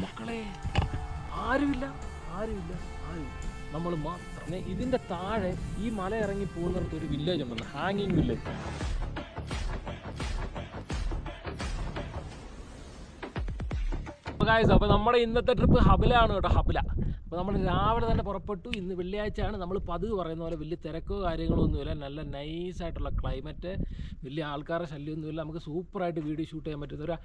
മക്കളെ ആരുമില്ല ആരുമില്ല ആരുമില്ല. നമ്മൾ മാത്രമേ ഇതിന്റെ താഴെ ഈ മല ഇറങ്ങി പോകുന്നിടത്ത് ഒരു വില്ലേജ് ഉണ്ടെന്ന് ഹാങ്ങിങ് വില്ലേജ് അപ്പോൾ നമ്മുടെ ഇന്നത്തെ ട്രിപ്പ് ഹബിലാണ് കേട്ടോ ഹബില. അപ്പോൾ നമ്മൾ രാവിലെ തന്നെ പുറപ്പെട്ടു. ഇന്ന് വെള്ളിയാഴ്ചയാണ്. നമ്മൾ പതിവ് പറയുന്ന പോലെ വലിയ തിരക്കോ കാര്യങ്ങളോ ഒന്നുമില്ല. നല്ല നൈസായിട്ടുള്ള ക്ലൈമറ്റ് വലിയ ആൾക്കാരുടെ ശല്യമൊന്നുമില്ല. നമുക്ക് സൂപ്പറായിട്ട് വീഡിയോ ഷൂട്ട് ചെയ്യാൻ പറ്റുന്ന ഒരു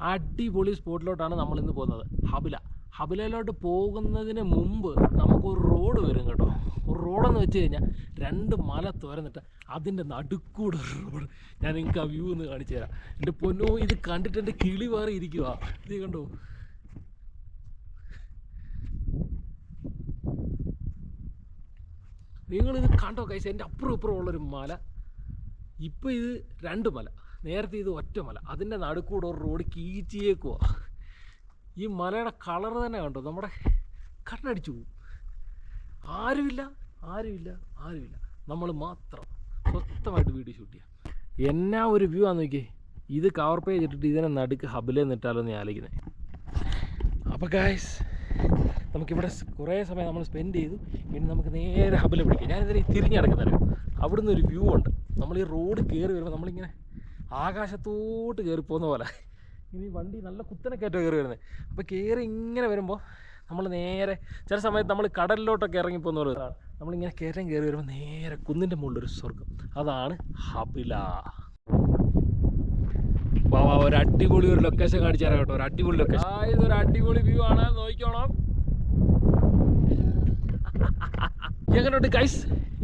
അടിപൊളി സ്പോട്ടിലോട്ടാണ് നമ്മൾ ഇന്ന് പോകുന്നത്. ഹബില. ഹബിലയിലോട്ട് പോകുന്നതിന് മുമ്പ് നമുക്കൊരു റോഡ് വരും കേട്ടോ. ഒരു റോഡെന്ന് വെച്ച് കഴിഞ്ഞാൽ രണ്ട് മല തുരന്നിട്ട് അതിന്റെ നടുക്കൂടെ റോഡ് ഞാൻ നിങ്ങൾക്ക് ആ വ്യൂ ഒന്ന് കാണിച്ചു തരാം. എന്റെ പൊന്നോ ഇത് കണ്ടിട്ട് എന്റെ കിളി വേറെ ഇരിക്കുക ഇത് കണ്ടോ? നിങ്ങളിത് കണ്ടോ കൈസ് എന്റെ അപ്പുറം ഇപ്പുറം ഉള്ളൊരു മല. ഇപ്പം ഇത് രണ്ട് മല. നേരത്തെ ഇത് ഒറ്റ മല. അതിന്റെ നടുക്കൂടെ ഒരു റോഡ് കീച്ചിയേക്കുവാ. ഈ മലയുടെ കളർ തന്നെ കണ്ടോ? നമ്മുടെ കണ്ണടിച്ചു പോകും. ആരുമില്ല ആരുമില്ല ആരുമില്ല. നമ്മൾ മാത്രം സ്വസ്ഥമായിട്ട് വീഡിയോ ഷൂട്ട് ചെയ്യാം. എന്നാ ഒരു വ്യൂ ആണെന്ന് നോക്കിയേ. ഇത് കവർ പേജ് ഇട്ടിട്ട് ഇതിനെ നടുക്ക് ഹബിലേ നിട്ടാലോ എന്ന് ആലോചിക്കുന്നത് അപ്പോൾ ഗായ്സ് നമുക്കിവിടെ കുറേ സമയം നമ്മൾ സ്പെൻഡ് ചെയ്തു. ഇനി നമുക്ക് നേരെ ഹബിൽ പിടിക്കാം. ഞാനിതിനെ തിരിഞ്ഞ് കിടക്കുന്നറിയോ അവിടുന്ന് ഒരു വ്യൂ ഉണ്ട്. നമ്മൾ ഈ റോഡ് കയറി വരുമ്പോൾ നമ്മളിങ്ങനെ ആകാശത്തോട്ട് കയറി പോകുന്ന പോലെ. ഇനി വണ്ടി നല്ല കുത്തനെ കയറ്റം കയറി വരുന്നത് അപ്പോൾ കയറി ഇങ്ങനെ വരുമ്പോൾ നമ്മൾ നേരെ ചില സമയത്ത് നമ്മൾ കടലിലോട്ടൊക്കെ ഇറങ്ങി പോകുന്ന പോലെ. നമ്മളിങ്ങനെ കയറ്റം കയറി വരുമ്പോൾ നേരെ കുന്നിന്റെ മുകളിലൊരു സ്വർഗം അതാണ് ഹബില. ഒരു അടിപൊളി ഒരു ലൊക്കേഷൻ കാണിച്ചു കേട്ടോ. ഒരു അടിപൊളി ലൊക്കേഷൻ ഇതൊരു അടിപൊളി വ്യൂ ആണ്. നോക്കിക്കോണം എങ്ങനെയുണ്ട് ഗൈസ്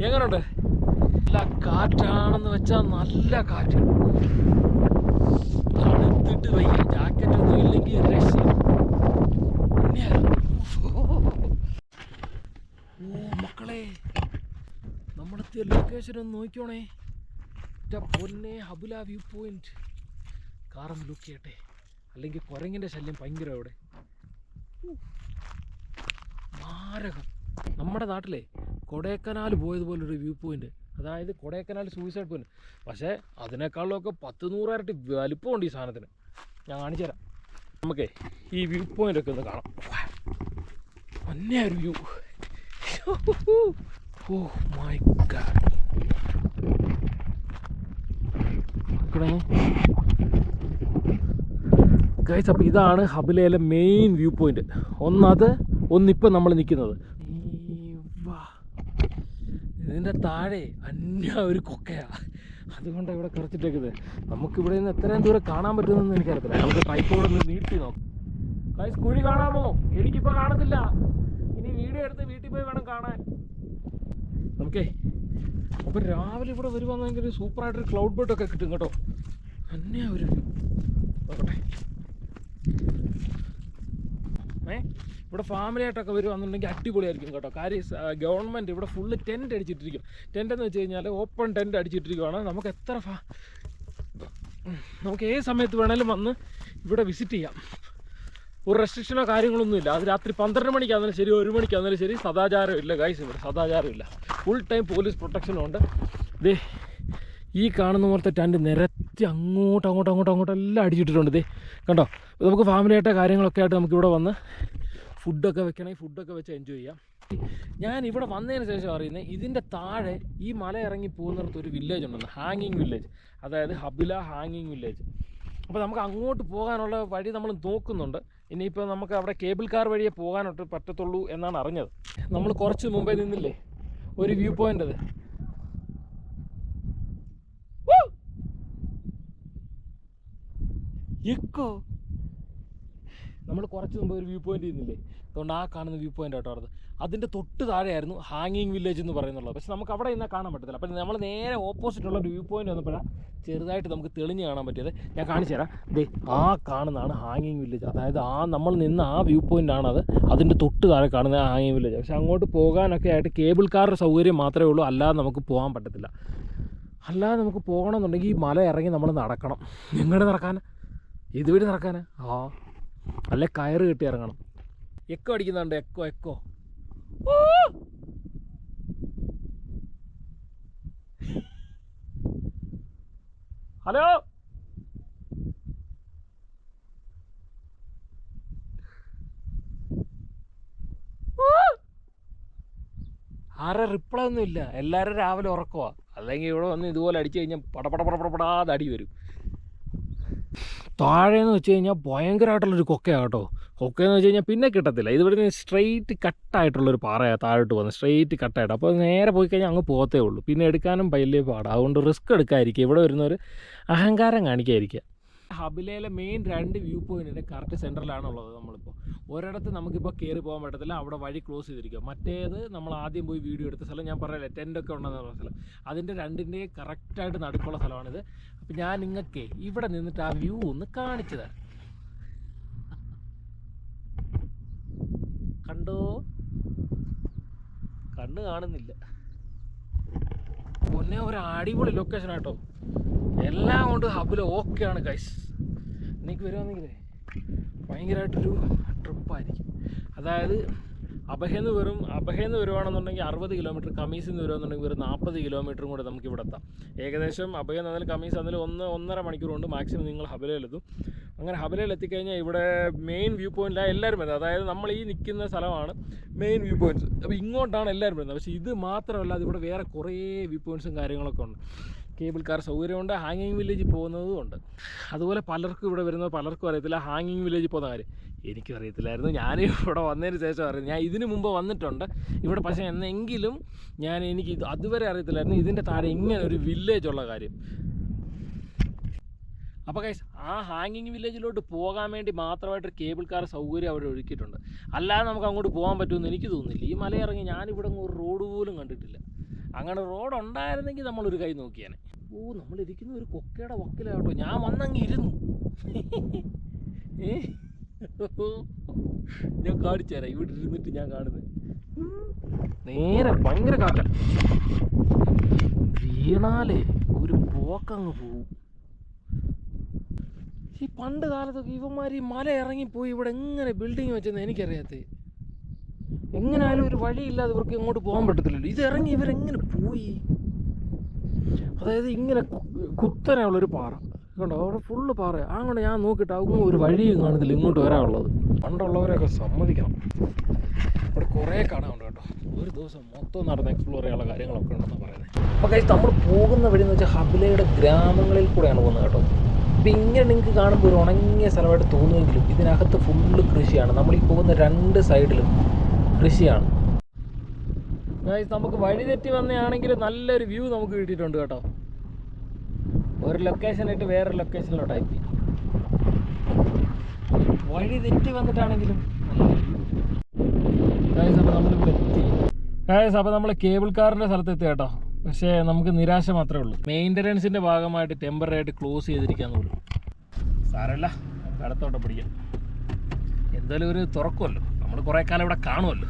എങ്ങനെയുണ്ട് നല്ല കാറ്റാണെന്ന് വെച്ചാൽ നല്ല കാറ്റ്. തണുത്തിട്ട് വയ്യ. ജാക്കറ്റ് ഒന്നും ഇല്ലെങ്കിൽ ഓ മക്കളെ. നമ്മളെത്തിയ ലൊക്കേഷൻ ഒന്ന് നോക്കിയോണേ പൊന്നെ ഹബുല വ്യൂ പോയിന്റ് കാറൊന്ന് ലുക്ക് ചെയ്യട്ടെ. അല്ലെങ്കിൽ കുരങ്ങിന്റെ ശല്യം ഭയങ്കര അവിടെ മാരകം നമ്മുടെ നാട്ടിലെ കൊടൈക്കനാൽ പോയതുപോലൊരു വ്യൂ പോയിന്റ് അതായത് കൊടൈക്കനാൽ സൂയിസൈഡ് പോയിന്റ് പക്ഷേ അതിനേക്കാളൊക്കെ പത്ത് നൂറായിരട്ടി വലിപ്പമുണ്ട് ഈ സാധനത്തിന്. ഞാൻ കാണിച്ചു തരാം. നമുക്കേ ഈ വ്യൂ പോയിന്റ് ഒക്കെ ഒന്ന് കാണാം. മഞ്ഞ ഒരു വ്യൂ ഓ മൈ ഗൈസ് അപ്പോൾ ഇതാണ് ഹബിലയിലെ മെയിൻ വ്യൂ പോയിന്റ് ഒന്നത് ഒന്നിപ്പോൾ നമ്മൾ നിൽക്കുന്നത് ഇതിന്റെ താഴെ അന്യ ഒരു കൊക്കയാ. അതുകൊണ്ടാണ് ഇവിടെ കുറച്ചിട്ടേക്കുന്നത് നമുക്ക് ഇവിടെ നിന്ന് എത്രയും ദൂരം കാണാൻ പറ്റുമെന്ന് എനിക്കറിയത്തില്ല. നമുക്ക് പൈപ്പോടെ ഒന്ന് നീട്ടി നോക്കാം. കുഴി കാണാമോ? എനിക്കിപ്പോൾ കാണത്തില്ല. ഇനി വീഡിയോ എടുത്ത് വീട്ടിൽ പോയി വേണം കാണാൻ. നമുക്കേ അപ്പൊ രാവിലെ ഇവിടെ വരുവാണെങ്കിൽ സൂപ്പറായിട്ടൊരു ക്ലൗഡ് ബോട്ട് ഒക്കെ കിട്ടും കേട്ടോ. അന്യ ഒരു നോക്കട്ടെ. ഏ? ഇവിടെ ഫാമിലി ആയിട്ടൊക്കെ വരുവാന്നുണ്ടെങ്കിൽ അടിപൊളിയായിരിക്കും കേട്ടോ. കാര്യം ഗവൺമെന്റ് ഇവിടെ ഫുള്ള് ടെന്റ് അടിച്ചിട്ടിരിക്കും. ടെന്റ് എന്ന് വെച്ച് കഴിഞ്ഞാൽ ഓപ്പൺ ടെന്റ് അടിച്ചിട്ടിരിക്കുവാണ്. നമുക്ക് എത്ര ഫാ നമുക്ക് ഏത് സമയത്ത് വേണേലും വന്ന് ഇവിടെ വിസിറ്റ് ചെയ്യാം. ഒരു റെസ്ട്രിക്ഷനോ കാര്യങ്ങളൊന്നും ഇല്ല. അത് രാത്രി പന്ത്രണ്ട് മണിക്കാന്നാലും ശരി ഒരു മണിക്കാന്നാലും ശരി സദാചാരം ഇല്ല ഗൈസ് ഇവിടെ. സദാചാരം ഇല്ല. ഫുൾ ടൈം പോലീസ് പ്രൊട്ടക്ഷനും ഉണ്ട്. ദേ ഈ കാണുന്ന പോലത്തെ ടെന്റ് നിരത്തി അങ്ങോട്ട് അങ്ങോട്ട് അങ്ങോട്ട് അങ്ങോട്ട് എല്ലാം അടിച്ചിട്ടിട്ടുണ്ട്. ദേ കണ്ടോ? നമുക്ക് ഫാമിലി ആയിട്ട് കാര്യങ്ങളൊക്കെ ആയിട്ട് നമുക്കിവിടെ വന്ന് ഫുഡൊക്കെ വെക്കണമെങ്കിൽ ഫുഡൊക്കെ വെച്ച് എൻജോയ് ചെയ്യാം. ഞാൻ ഇവിടെ വന്നതിന് ശേഷം അറിയുന്നത് ഇതിന്റെ താഴെ ഈ മല ഇറങ്ങി പോകുന്നിടത്ത് ഒരു വില്ലേജ് ഉണ്ടെന്ന് ഹാങ്ങിങ് വില്ലേജ് അതായത് ഹബില ഹാങ്ങിങ് വില്ലേജ് അപ്പോൾ നമുക്ക് അങ്ങോട്ട് പോകാനുള്ള വഴി നമ്മൾ നോക്കുന്നുണ്ട്. ഇനിയിപ്പോൾ നമുക്ക് അവിടെ കേബിൾ കാർ വഴിയേ പോകാനൊട്ട് പറ്റത്തുള്ളൂ എന്നാണ് അറിഞ്ഞത്. നമ്മൾ കുറച്ച് മുമ്പേ നിന്നില്ലേ? ഒരു വ്യൂ പോയിന്റ് അത് എക്കോ നമ്മൾ കുറച്ച് മുമ്പ് ഒരു വ്യൂ പോയിന്റ് ചെയ്യുന്നില്ലേ? അതുകൊണ്ട് ആ കാണുന്ന വ്യൂ പോയിന്റ് ആട്ടോ അവിടെ അതിന്റെ തൊട്ട് താഴെയായിരുന്നു ഹാങ്ങിങ് വില്ലേജ് എന്ന് പറയുന്നുള്ളത്. പക്ഷെ നമുക്ക് അവിടെ ഇന്ന് കാണാൻ പറ്റത്തില്ല. അപ്പം നമ്മൾ നേരെ ഓപ്പോസിറ്റ് ഉള്ള ഒരു വ്യൂ പോയിന്റ് വന്നപ്പോഴാണ് ചെറുതായിട്ട് നമുക്ക് തെളിഞ്ഞ് കാണാൻ പറ്റിയത്. ഞാൻ കാണിച്ചു തരാം. ദേ ആ കാണുന്നതാണ് ഹാങ്ങിങ് വില്ലേജ് അതായത് ആ നമ്മൾ നിന്ന് ആ വ്യൂ പോയിന്റ് ആണ് അത്. അതിന്റെ തൊട്ട് താഴെ കാണുന്ന ഹാങ്ങിങ് വില്ലേജ് പക്ഷെ അങ്ങോട്ട് പോകാനൊക്കെ ആയിട്ട് കേബിൾ കാറിന്റെ സൗകര്യം മാത്രമേ ഉള്ളൂ. അല്ലാതെ നമുക്ക് പോകാൻ പറ്റത്തില്ല. അല്ലാതെ നമുക്ക് പോകണമെന്നുണ്ടെങ്കിൽ ഈ മല ഇറങ്ങി നമ്മൾ നടക്കണം. എങ്ങോട്ട് നടക്കാൻ ഇതുവഴി നടക്കാൻ ആ അല്ലെ കയറ് കെട്ടി ഇറങ്ങണം. എക്കോ അടിക്കുന്നുണ്ട് എക്കോ എക്കോ. ഹലോ? ആരെ റിപ്ലൈ ഒന്നും ഇല്ല എല്ലാവരും രാവിലെ ഉറക്കുവാ. അല്ലെങ്കിൽ ഇവിടെ വന്ന് ഇതുപോലെ അടിച്ചു കഴിഞ്ഞാൽ പടപട പടപടപടാതെ അടി വരും. താഴേന്ന് വെച്ച് കഴിഞ്ഞാൽ ഭയങ്കരമായിട്ടുള്ളൊരു കൊക്കയാണ് കേട്ടോ. കൊക്കയെന്ന് വെച്ച് കഴിഞ്ഞാൽ പിന്നെ കിട്ടത്തില്ല. ഇതിവിടെ നിന്ന് സ്ട്രെയിറ്റ് കട്ടായിട്ടുള്ളൊരു പാറയാണ് താഴോട്ട് പോകുന്നത്. സ്ട്രെയിറ്റ് കട്ടായിട്ട്. അപ്പോൾ നേരെ പോയി കഴിഞ്ഞാൽ അങ്ങ് പോകത്തേ ഉള്ളൂ. പിന്നെ എടുക്കാനും വലിയ പാടാണ് അതുകൊണ്ട് റിസ്ക് എടുക്കാതിരിക്കുക. ഇവിടെ വരുന്നവർ അഹങ്കാരം കാണിക്കാതിരിക്കുക. ഹബിലയിലെ മെയിൻ രണ്ട് വ്യൂ പോയിന്റിന്റെ കറക്റ്റ് സെന്ററിലാണ് ഉള്ളത് നമ്മളിപ്പോൾ ഒരിടത്ത് നമുക്കിപ്പോൾ കയറി പോകാൻ പറ്റത്തില്ല അവിടെ വഴി ക്ലോസ് ചെയ്തിരിക്കുക. മറ്റേത് നമ്മൾ ആദ്യം പോയി വീഡിയോ എടുത്ത സ്ഥലം ഞാൻ പറയല്ലേ ടെന്റൊക്കെ ഉണ്ടെന്ന് പറഞ്ഞ സ്ഥലം. അതിന്റെ രണ്ടിന്റെയും കറക്റ്റായിട്ട് നടുക്കുള്ള സ്ഥലമാണിത്. അപ്പം ഞാൻ നിങ്ങൾക്ക് ഇവിടെ നിന്നിട്ട് ആ വ്യൂ ഒന്ന് കാണിച്ചു തരാം. കണ്ടോ? കണ്ണ് കാണുന്നില്ല. പൊന്നെ ഒരു അടിപൊളി ലൊക്കേഷൻ ആട്ടോ. എല്ലാം കൊണ്ട് ഹബിൽ ഓക്കെയാണ് ഗൈസ് എനിക്ക് വരുവാണെങ്കിലേ ഭയങ്കരമായിട്ടൊരു ട്രിപ്പായിരിക്കും അതായത് അബഹേന്ന് വെറും അബഹേന്ന് വരുവാണെന്നുണ്ടെങ്കിൽ അറുപത് കിലോമീറ്റർ കമീസിൽ നിന്ന് വരുവാണെന്നുണ്ടെങ്കിൽ വെറും നാൽപ്പത് കിലോമീറ്ററും കൂടെ നമുക്ക് ഇവിടെ എത്താം. ഏകദേശം അബഹേന്ന് അതിൽ കമീസ് അതിൽ ഒന്ന് ഒന്നര മണിക്കൂർ കൊണ്ട് മാക്സിമം നിങ്ങൾ ഹബലയിലെത്തും അങ്ങനെ ഹബലയിൽ എത്തിക്കഴിഞ്ഞാൽ ഇവിടെ മെയിൻ വ്യൂ പോയിന്റിലാണ് എല്ലാവരും വരുന്നത്. അതായത് നമ്മൾ ഈ നിൽക്കുന്ന സ്ഥലമാണ് മെയിൻ വ്യൂ പോയിന്റ്സ് അപ്പോൾ ഇങ്ങോട്ടാണ് എല്ലാവരും വരുന്നത്. പക്ഷേ ഇത് മാത്രമല്ല ഇവിടെ വേറെ കുറേ വ്യൂ പോയിന്റ്സും കാര്യങ്ങളൊക്കെ ഉണ്ട്. കേബിൾ കാർ സൗകര്യമുണ്ട് ഹാങ്ങിങ് വില്ലേജിൽ പോകുന്നതും ഉണ്ട്. അതുപോലെ പലർക്കും ഇവിടെ വരുന്നത് പലർക്കും അറിയത്തില്ല ഹാങ്ങിങ് വില്ലേജിൽ പോകുന്ന കാര്യം. എനിക്കും അറിയത്തില്ലായിരുന്നു. ഞാൻ ഇവിടെ വന്നതിന് ശേഷം അറിയാം. ഞാൻ ഇതിനു മുമ്പ് വന്നിട്ടുണ്ട്. ഇവിടെ പക്ഷേ എന്നെങ്കിലും ഞാൻ എനിക്ക് ഇത് അതുവരെ അറിയത്തില്ലായിരുന്നു. ഇതിന്റെ താഴെ ഇങ്ങനെ ഒരു വില്ലേജ് ഉള്ള കാര്യം. അപ്പോൾ കൈസ് ആ ഹാങ്ങിങ് വില്ലേജിലോട്ട് പോകാൻ വേണ്ടി മാത്രമായിട്ടൊരു കേബിൾ കാർ സൗകര്യം അവിടെ ഒരുക്കിയിട്ടുണ്ട്. അല്ലാതെ നമുക്ക് അങ്ങോട്ട് പോകാൻ പറ്റുമെന്ന് എനിക്ക് തോന്നുന്നില്ല. ഈ മലയിറങ്ങി ഞാനിവിടെ ഒരു റോഡ് പോലും കണ്ടിട്ടില്ല. അങ്ങനെ റോഡ് ഉണ്ടായിരുന്നെങ്കിൽ നമ്മളൊരു കൈ നോക്കിയാണ് ഓ നമ്മളിരിക്കുന്ന ഒരു കൊക്കയുടെ വക്കിലാട്ടോ. ഞാൻ വന്നങ്ങ് ഇരുന്നു. ഏ? ഞാൻ കാണിച്ചു തരാം. ഇവിടെ ഇരുന്നിട്ട് ഞാൻ കാണുന്നത്. നേരെ ഭയങ്കര കാറ്റ. വീണാലേ ഒരു പോക്കങ്ങ് പോവും. ഈ പണ്ട് കാലത്തൊക്കെ ഇവന്മാർ ഈ മല ഇറങ്ങിപ്പോയി ഇവിടെ എങ്ങനെ ബിൽഡിങ് വെച്ചെന്ന് എനിക്കറിയാത്തേ. എങ്ങനെയായാലും ഒരു വഴിയില്ലാതെ ഇവർക്ക് ഇങ്ങോട്ട് പോകാൻ പറ്റത്തില്ലല്ലോ. ഇത് ഇറങ്ങി ഇവരെങ്ങനെ പോയി? അതായത് ഇങ്ങനെ കുത്തനെയുള്ളൊരു പാറ. കണ്ടോ? അവിടെ ഫുള്ള് പാറ അങ്ങോട്ട് ഞാൻ നോക്കിയിട്ട് അങ്ങ് ഒരു വഴിയും കാണുന്നില്ല ഇങ്ങോട്ട് വരാനുള്ളത്. പണ്ടുള്ളവരെയൊക്കെ സമ്മതിക്കണം. ഇവിടെ കുറേ കാണാനുണ്ട് കേട്ടോ. ഒരു ദിവസം മൊത്തം നടന്ന് എക്സ്പ്ലോർ ചെയ്യാനുള്ള കാര്യങ്ങളൊക്കെ ഉണ്ടെന്ന് പറയുന്നത് അപ്പോൾ കഴിച്ച് നമ്മൾ പോകുന്ന വഴി എന്ന് വെച്ചാൽ ഹബിലയുടെ ഗ്രാമങ്ങളിൽ കൂടെയാണ് പോകുന്നത് കേട്ടോ. അപ്പോൾ ഇങ്ങനെ നിങ്ങൾക്ക് കാണുമ്പോൾ ഒരു ഉണങ്ങിയ സ്ഥലമായിട്ട് തോന്നുമെങ്കിലും ഇതിനകത്ത് ഫുള്ള് കൃഷിയാണ്. നമ്മൾ ഈ പോകുന്ന രണ്ട് സൈഡിലും കൃഷിയാണ്. നമുക്ക് വഴി തെറ്റി നല്ലൊരു വ്യൂ നമുക്ക് കിട്ടിയിട്ടുണ്ട് കേട്ടോ. ഒരു ലൊക്കേഷൻ വേറൊരു വേറെ ലൊക്കേഷനിലോട്ടായി വഴി തെറ്റി വന്നിട്ടാണെങ്കിലും നമ്മളിവിടെ എത്തി. ഗായ്സ് അപ്പോൾ നമ്മൾ കേബിൾ കാറിന്റെ സ്ഥലത്ത് എത്തി കേട്ടോ. പക്ഷേ നമുക്ക് നിരാശ മാത്രമേ ഉള്ളൂ. മെയിന്റനൻസിന്റെ ഭാഗമായിട്ട് ടെമ്പററി ആയിട്ട് ക്ലോസ് ചെയ്തിരിക്കാന്ന് ഉള്ളൂ സാരമല്ല അടുത്തോട്ട് പിടിക്കാം. എന്തായാലും ഒരു തുറക്കുമല്ലോ. നമ്മൾ കുറേ കാലം ഇവിടെ കാണുമല്ലോ